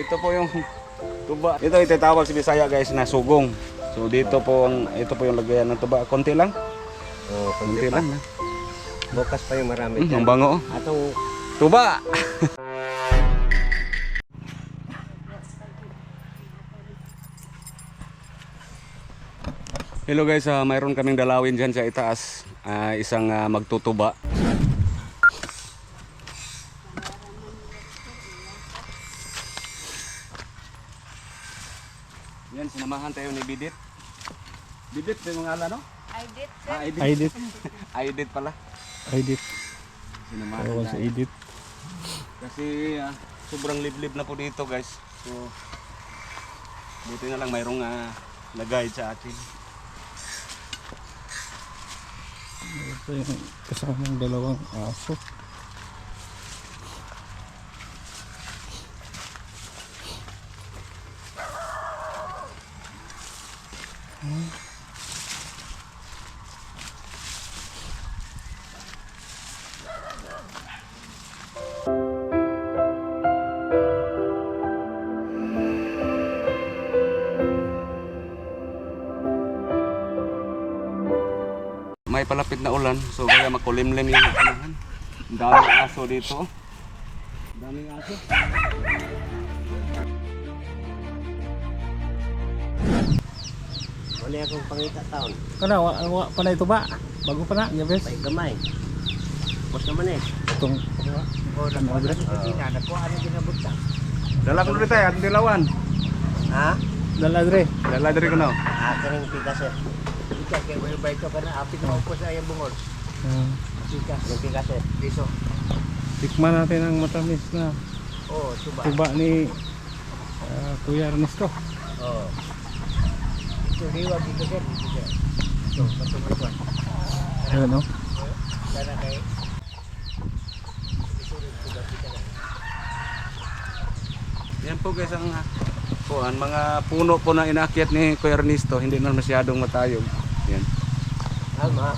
ito po yung tuba. Ito itatawag si Bisaya guys na sugong. So dito po ang ito po yung lagayan ng tuba. Konti lang. Oh, Konti lang. ha? Bukas pa yung marami Mm, ang bango. Atong Tuba. Hello guys, ah, mayroon kaming dalawin dyan sa itaas. Ah, isang ah, magtutuba. Yan, sinamahan tayo ni Bidit. Bidit, yung ngalan, no? I did, sir. Ah, Edit. Edit. Edit pala. Edit. Sinamahan na. sa edit. Kasi ah, sobrang liblib na po dito guys. So buti na lang mayroong uh, nag-guide sa atin. Ito yung kasamang dalawang aso. Palapit na ulan so kaya makulimlim yung panahon. Ang daming aso dito. Ang daming aso. wala akong pangita taon. Kana, wa, wa pa na ito ba? Bago pa na, niya bes. Pay gamay. Bos naman eh. Itong, Oh, nakuha na sa Pilipinas. Nakuha na ginabutang. Dala ko rin tayo, at dilawan. Ha? dala dre. Dala diri ko na. Ah, kaning pikas eh. Pikas kay well by to kana apit na upos ay bungol. Ah, Pikas, yung pikas eh. Piso. tikman natin ang matamis na Oh, suba. tuba ni ah, Kuya Ernesto. Oh. Ito hiwag dito sir. Dito sir. Ito, patungkol ko. Ayan, no? Sana kay Yan po guys ang ah, kuan, mga puno po na inakyat ni Kuya Ernesto, hindi na masyadong matayog. Yan. Tama.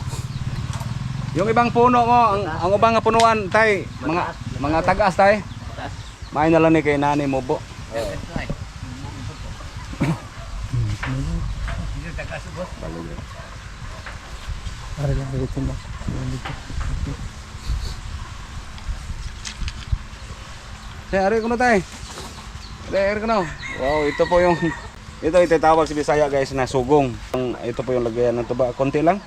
Yung ibang puno mo, ang, ang ubang nga punuan, tay, mga mga tagas tay. May na lang ni kay nani mo bo. Para lang dito dito. Tay, ari ko na tay. Tay, ari ko na. Wow, ito po yung ito itatawag si Bisaya guys na sugong. Ito po yung lagayan ng tuba. Konti lang.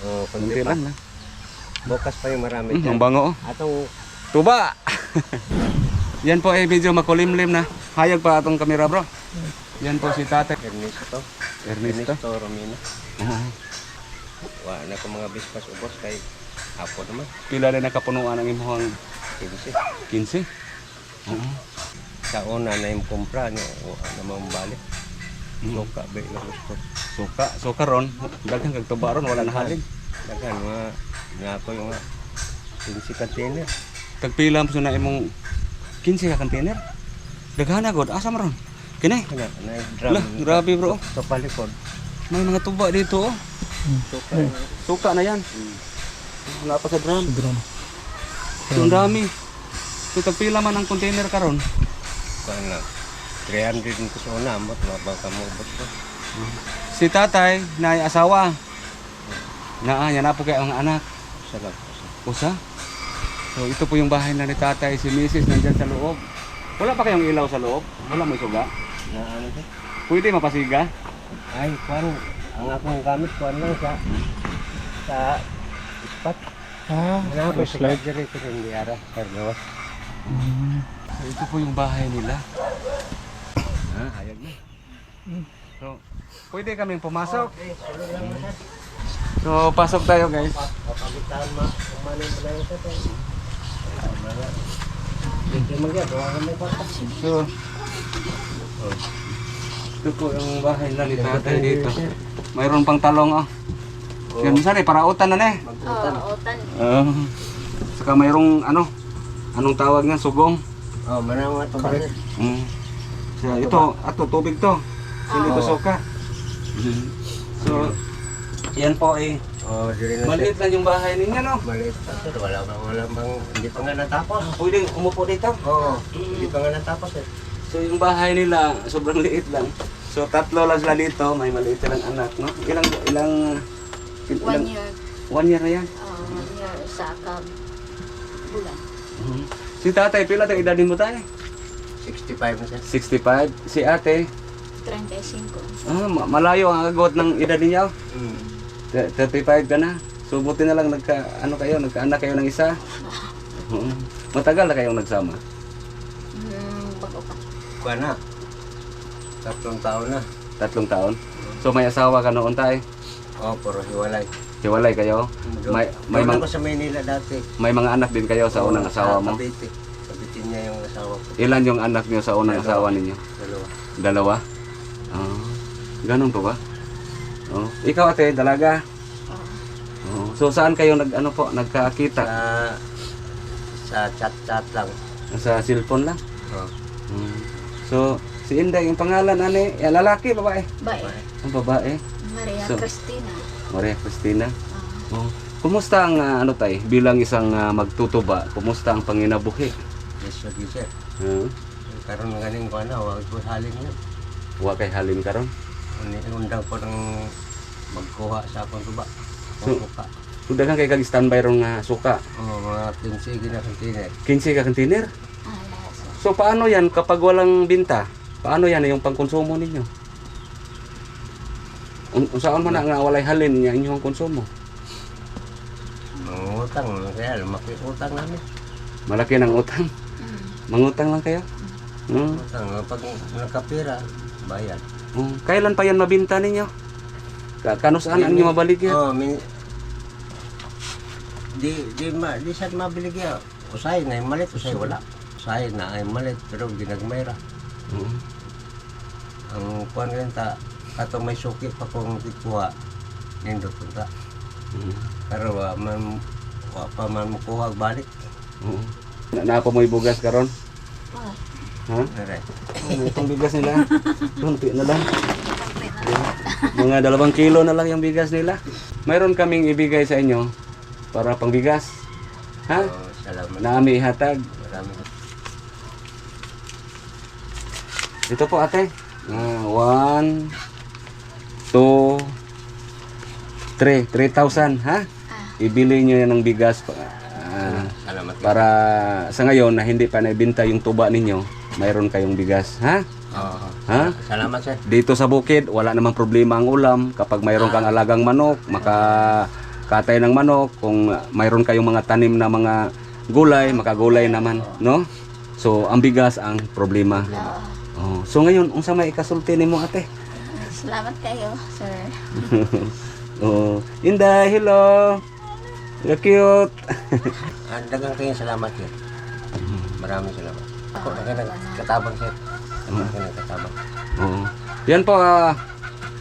Oh, Konti lang. ha? Bukas pa yung marami Mm, ang bango. oh. Atong Tuba. Yan po eh medyo makulimlim na. Hayag pa atong kamera bro. Yan po si Tate Ernesto. Ernesto. Ernesto Romina. Oo. Wa na ko mga bispas ubos kay apo naman. Pila na nakapunuan ang imuhang Kasi 15. Oo. sa una na yung kumpra niyo wa na mong balik. Suka ba yung gusto. Suka, suka ron. Daghang kag tuba ron wala na halin. Dagan mga nga ako yung nga 15 container. Kag pila mo na imong 15 ka container. Daghan na god. Asa? Kini. Na yung drum. Lah, grabe bro. Sa palikod. May mga tuba dito oh. Suka. Suka na yan. Wala pa sa drum. Sobrang. So, ang dami. So, tagpila man ang container karon. Kuan lang. 300 din ko sa una, amot mabang kamubot ko. Si tatay na asawa. Na yan na po kayo ang anak. Salag. Usa. So ito po yung bahay na ni tatay, si Mrs. nandyan sa loob. Wala pa kayong ilaw sa loob? Wala may suga? Na ano to? Pwede mapasiga? Ay, kuan ang akong gamit kuan lang sa sa spot. Ah, Ano ko sa diri ko hindi ara. Pergawas. Mm. So ito po yung bahay nila. Ha, hayag na. So, pwede kaming pumasok. So, pasok tayo guys. So, oh. ito po yung bahay na ni tatay dito. Mayroon pang talong oh. Yun, sari, para utan na na eh. Magkutan. Oo, otan. Uh, saka mayroong ano, anong tawag nga, sugong. Oh, manang mga to. Correct. Mm. So, ito, ato, tubig to. Hindi to Oo. suka. So, yan po eh. Oh, diri na. Maliit lang yung bahay ninyo, no? Maliit pa sir, wala bang wala bang hindi pa nga natapos. Pwede umupo dito. Oo, hindi pa nga natapos eh. So yung bahay nila, sobrang liit lang. So tatlo lang sila dito, may maliit silang anak, no? Ilang, ilang, il- One ilang, year, one year na yan. uh, one year sa kag bulan. Mhm. Si tatay, pila tayo edad mo tayo? 65 na sir. 65. Si ate, 35. ah, ma- malayo ang agot ng edad ninyo. Mm. T- 35 ka na. So buti na lang nagka, ano kayo, nagkaanak kayo ng isa. Oo. Matagal na kayong nagsama. Hmm, bago pa. Kuha na. Tatlong taon na. Tatlong taon. So may asawa ka noon tayo. Oh, puro hiwalay. Hiwalay kayo. May, may, Doon mang- ako sa Maynila dati. may mga anak din kayo sa unang Oo, asawa mo. Cavite. Niya yung asawa ko. Ilan yung anak niyo sa unang Dalawa. asawa ninyo? Dalawa. Dalawa? Ah, ganun po ba? Oh. Ikaw ate, dalaga. Oh. Oh. So saan kayo nag ano po, nagkakita? Sa sa chat-chat lang. Sa cellphone lang. Oh. Hmm. So si Inday yung pangalan ani, ya, lalaki babae. Bae, Ang babae, Maria So- Cristina. Maria Cristina. Ah, Oh. Kumusta ang ah, ano tay bilang isang ah, magtutuba? Kumusta ang panginabuhi? Yes, sir. Yes, sir. Uh, Karoon ng galing ko na, huwag ko halin yun. wa kay halin karon. Undang ko ng magkuha sa akong tuba. So- Kung kuka. So daghan kay kag standby rong nga suka. Oh, mga 15 ginakantinit. 15 ka container. ah, sa So paano yan kapag walang binta? Paano yan yung pangkonsumo ninyo? Un unsaon man na nga walay halin niya inyong konsumo? Mga utang, kaya lumaki utang namin. Malaki ng utang. Mangutang lang kayo? Hmm. Utang, pag nakapira, bayad. Oh, Kailan pa yan mabinta ninyo? Ka kanusaan ang inyo mabalik yan? Oh, min... Di, di, ma, di siya mabilig yan. Usay na yung malit, usay wala. Usay na ay malit, pero ginagmayra. Oo. Ang kuwan rin ta, katong may suki pa kong tikuha, nindot punta. Oo. Pero wa man, wa pa man mukuha balik. Oo. Na naapa mo ibugas karon? Ah, Ha? Ano itong bigas nila? Kunti na lang. Mga dalawang kilo na lang yung bigas nila. Mayroon kaming ibigay sa inyo para pang bigas. Ha? Oh, salamat. Naami ihatag. Maraming Ito po ate. Ah, one, two, three. Three thousand, ha? Ibili nyo yan ng bigas pa, ah, salamat. para sa ngayon na hindi pa naibinta yung tuba ninyo, mayroon kayong bigas, ha? Oh, Ha? salamat sir. Dito sa bukid, wala namang problema ang ulam. Kapag mayroon kang alagang manok, maka katay ng manok. Kung mayroon kayong mga tanim na mga gulay, makagulay naman, no? So, ang bigas ang problema. Oh. So ngayon, unsa may ikasulti nimo ate? salamat kayo, sir. oh, Inday, hello. You're cute. Ah, dagang kayong salamat sir. Maraming salamat. Ako na kayo katabang sir. Ako na kayo katabang. Oo. Yan po, ah,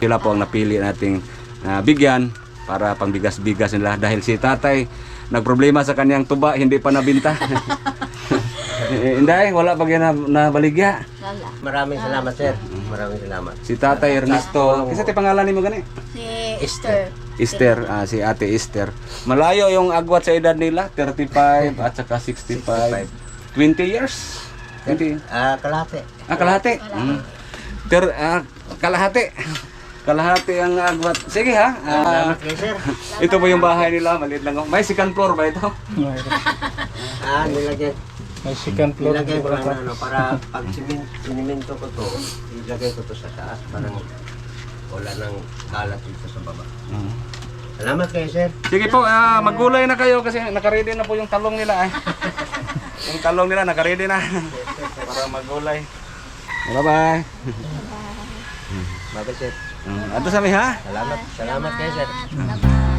sila po ang napili nating ah, bigyan para pangbigas-bigas nila dahil si tatay nagproblema sa kanyang tuba, hindi pa nabinta. Eh, Inday, wala pa na nabaligya. Lala. Maraming salamat sir. Maraming salamat. Si tatay Ernesto, kasi ti pangalan ni mo gani? Si Esther. Esther, ah, si ate Esther. Malayo yung agwat sa edad nila, 35 at saka 65. 20 years? 20. Ah, kalate. Ah, kalahati. Mm. Ter, ah, kalahati. Kalahati ang agwat. Sige ha. Ah, Salamat kayo sir. ito po yung bahay nila. Maliit lang. May second floor ba ito? Ah, nilagay. May second floor. Nilagay ko lang ano, para pag simin, siniminto ko to, ilagay ko to sa taas. Parang wala nang kalat dito sa baba. Mm. Salamat kayo sir. Sige po, ah, maggulay na kayo kasi nakaready na po yung talong nila. Eh. yung talong nila nakaready na. Para maggulay. Bye-bye. Bye sir. Mm, Ato sa mi ha? Salamat. Salamat kayo sir. Bye-bye.